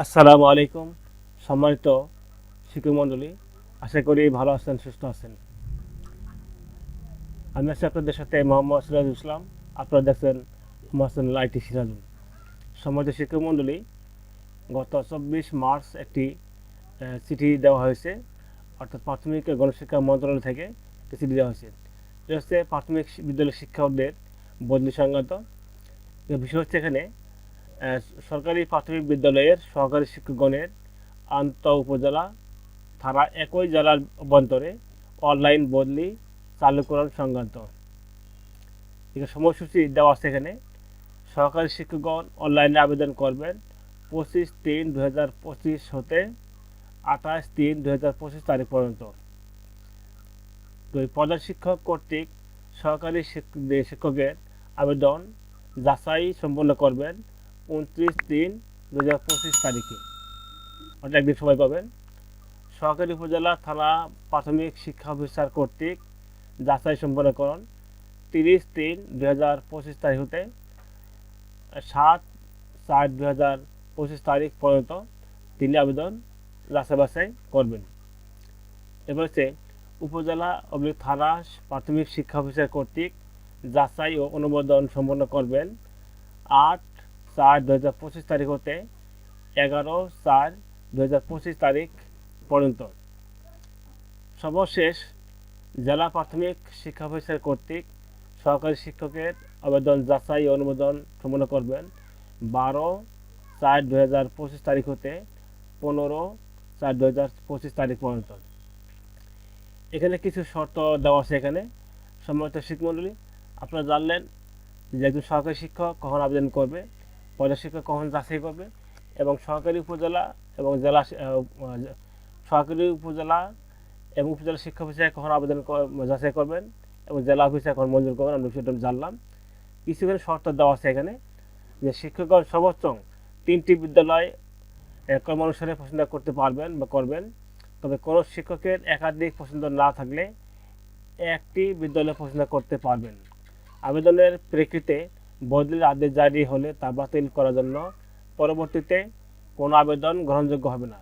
আসসালামু আলাইকুম, সম্মানিত শিক্ষক মণ্ডলী, আশা করি ভালো আছেন, সুস্থ আছেন। আমি আছি আপনাদের সাথে মোহাম্মদ সিরাজুল ইসলাম, আপনারা দেখছেন মোহাম্মদ আইটি সিরাজুল। সম্মানিত শিক্ষক মণ্ডলী, গত চব্বিশ মার্চ একটি চিঠি দেওয়া হয়েছে, অর্থাৎ প্রাথমিক গণশিক্ষা মন্ত্রণালয় থেকে চিঠি দেওয়া হয়েছে। হচ্ছে প্রাথমিক বিদ্যালয়ের শিক্ষকদের বদলি সংক্রান্ত। বিষয় হচ্ছে এখানে সরকারি প্রাথমিক বিদ্যালয়ের সহকারী শিক্ষকগণের আন্ত উপজেলা, থানা একই জেলার অভ্যন্তরে অনলাইন বদলি চালুকরণ সংক্রান্ত এখানে সময়সূচি দেওয়া আছে এখানে, সহকারী শিক্ষকগণ অনলাইনে আবেদন করবেন পঁচিশ তিন দু হাজার পঁচিশ হতে আঠাশ তিন দু হাজার পঁচিশ তারিখ পর্যন্ত। প্রধান শিক্ষক কর্তৃক সহকারী শিক- শিক্ষকের আবেদন যাচাই সম্পন্ন করবেন উনত্রিশ তিন দু হাজার পঁচিশ তারিখে। অর্থাৎ একদিন সময় পাবেন। সহকারী উপজেলা থানা প্রাথমিক শিক্ষা অফিসার কর্তৃক যাচাই সম্পন্নকরণ তিরিশ তিন দু হাজার পঁচিশ তারিখ হতে সাত চার দু হাজার পঁচিশ তারিখ পর্যন্ত তিনি আবেদন যাচাই বাছাই করবেন। এবার হচ্ছে উপজেলা অবলিক থানা প্রাথমিক শিক্ষা অফিসার কর্তৃক যাচাই ও অনুমোদন সম্পন্ন করবেন আট চার দু হাজার পঁচিশ তারিখ হতে এগারো চার দু হাজার পঁচিশ তারিখ পর্যন্ত। সর্বশেষ জেলা প্রাথমিক শিক্ষা অফিসার কর্তৃক সহকারী শিক্ষকের আবেদন, যাচাই, অনুমোদন সম্পন্ন করবেন বারো চার দু হাজার পঁচিশ তারিখ হতে পনেরো চার দু হাজার পঁচিশ তারিখ পর্যন্ত। এখানে কিছু শর্ত দেওয়া আছে এখানে। সম্মানিত শিক্ষমণ্ডলী আপনারা জানলেন যে একজন সহকারী শিক্ষক কখন আবেদন করবে পয়লা শিক্ষক কখন যাচাই করবে এবং সহকারী উপজেলা এবং জেলা সহকারী উপজেলা এবং উপজেলা শিক্ষা অফিসার কখন আবেদন যাচাই করবেন এবং জেলা অফিসার কখন মঞ্জুর করবেন, আমরা সেটা জানলাম। কিছু এখানে শর্ত দেওয়া আছে এখানে যে শিক্ষকগণ সর্বোচ্চ তিনটি বিদ্যালয় কর্মানুসারে পছন্দ করতে পারবেন বা করবেন। তবে কোনো শিক্ষকের একাধিক পছন্দ না থাকলে একটি বিদ্যালয় পছন্দ করতে পারবেন। আবেদনের প্রেক্ষিতে বদলির আদেশ জারি হলে তা বাতিল করার জন্য পরবর্তীতে কোনো আবেদন গ্রহণযোগ্য হবে না।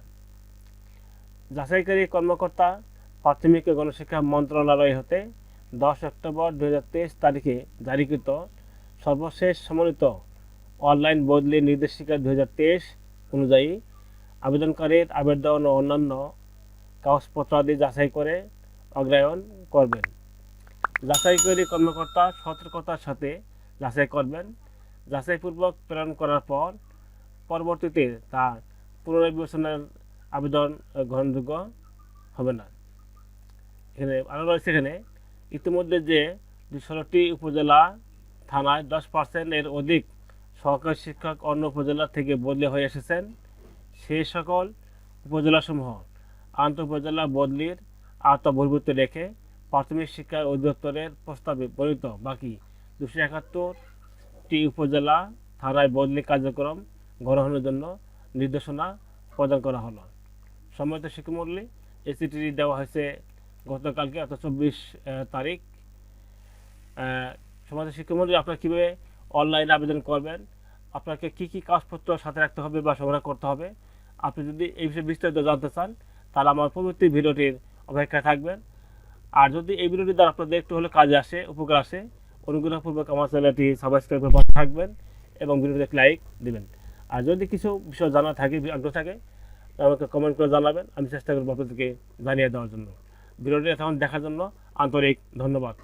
যাচাইকারী কর্মকর্তা প্রাথমিক ও গণশিক্ষা মন্ত্রণালয় হতে দশ অক্টোবর দু তারিখে জারিকৃত সর্বশেষ সমন্বিত অনলাইন বদলি নির্দেশিকা দু হাজার তেইশ অনুযায়ী আবেদনকারীর আবেদন ও অন্যান্য কাগজপত্রাদি যাচাই করে অগ্রায়ন করবেন। যাচাইকারী কর্মকর্তা সতর্কতার সাথে যাচাই করবেন। যাচাইপূর্বক প্রেরণ করার পর পরবর্তীতে তার পুনর্বিবেচনার আবেদন গ্রহণযোগ্য হবে না। এখানে আরও রয়েছে এখানে, ইতিমধ্যে যে ষোলোটি উপজেলা থানায় দশ পার্সেন্ট এর অধিক সহকারী শিক্ষক অন্য উপজেলা থেকে বদলি হয়ে এসেছেন, সেই সকল উপজেলাসমূহ আন্তঃ উপজেলা বদলির আওতা রেখে প্রাথমিক শিক্ষা অধিদপ্তরের প্রস্তাবে বর্ণিত বাকি দুশো একাত্তরটি উপজেলা থানায় বদলি কার্যক্রম গ্রহণের জন্য নির্দেশনা প্রদান করা হলো। সম্মানিত শিক্ষামণ্ডলী এই চিঠিটি দেওয়া হয়েছে গতকালকে অর্থাৎ চব্বিশ তারিখ। আহ, সমাজের শিক্ষামন্ত্রী আপনারা কীভাবে অনলাইনে আবেদন করবেন? আপনাকে কি কি কাগজপত্র সাথে রাখতে হবে বা সংগ্রহ করতে হবে? আপনি যদি এই বিষয়ে বিস্তারিত জানতে চান তাহলে আমার পরবর্তী ভিডিওটির অপেক্ষায় থাকবেন। আর যদি এই ভিডিওটি দ্বারা আপনাদের একটু হলে কাজে আসে উপকার আসে অনুগ্রহপূর্বক আমার চ্যানেলটি সাবস্ক্রাইব করে পাশে থাকবেন এবং ভিডিওতে লাইক দেবেন। আর যদি কিছু বিষয় জানা থাকে আগ্রহ থাকে আমাকে কমেন্ট করে জানাবেন। আমি চেষ্টা করব আপনাদেরকে জানিয়ে দেওয়ার জন্য। ভিডিওটি এখন দেখার জন্য আন্তরিক ধন্যবাদ।